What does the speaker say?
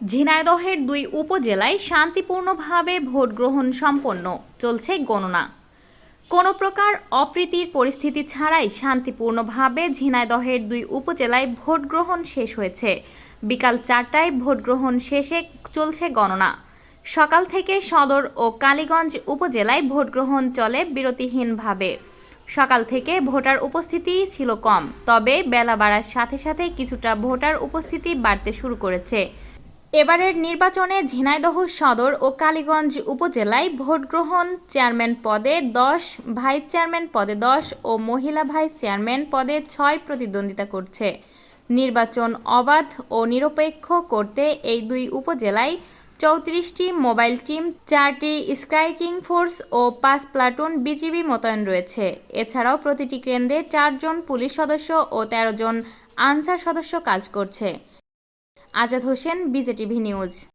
ঝিনাইদহের দুই উপজেলায় শান্তিপূর্ণভাবে ভোট গ্রহণ সম্পন্ন চলছে গণনা। কোনো প্রকার অপ্রীতির পরিস্থিতি ছাড়াই শান্তিপূর্ণভাবে ঝিনাইদহের দুই উপজেলায় ভোট গ্রহণ শেষ হয়েছে। বিকাল চারটায় ভোট গ্রহণ শেষে চলছে গণনা। সকাল থেকে সদর ও কালীগঞ্জ উপজেলায় ভোট গ্রহণ চলে বিরতিহীনভাবে। সকাল থেকে ভোটার উপস্থিতি ছিল কম, তবে বেলা বাড়ার সাথে সাথে কিছুটা ভোটার উপস্থিতি বাড়তে শুরু করেছে। এবারের নির্বাচনে ঝিনাইদহ সদর ও কালীগঞ্জ উপজেলায় ভোট গ্রহণ চেয়ারম্যান পদে দশ, ভাইস চেয়ারম্যান পদে দশ ও মহিলা ভাইস চেয়ারম্যান পদে ছয় প্রতিদ্বন্দ্বিতা করছে। নির্বাচন অবাধ ও নিরপেক্ষ করতে এই দুই উপজেলায় চৌত্রিশটি মোবাইল টিম, চারটি স্ট্রাইকিং ফোর্স ও পাঁচ প্লাটুন বিজিবি মোতায়েন রয়েছে। এছাড়াও প্রতিটি কেন্দ্রে চারজন পুলিশ সদস্য ও তেরো জন আনসার সদস্য কাজ করছে। Azad Hossain BJTV news.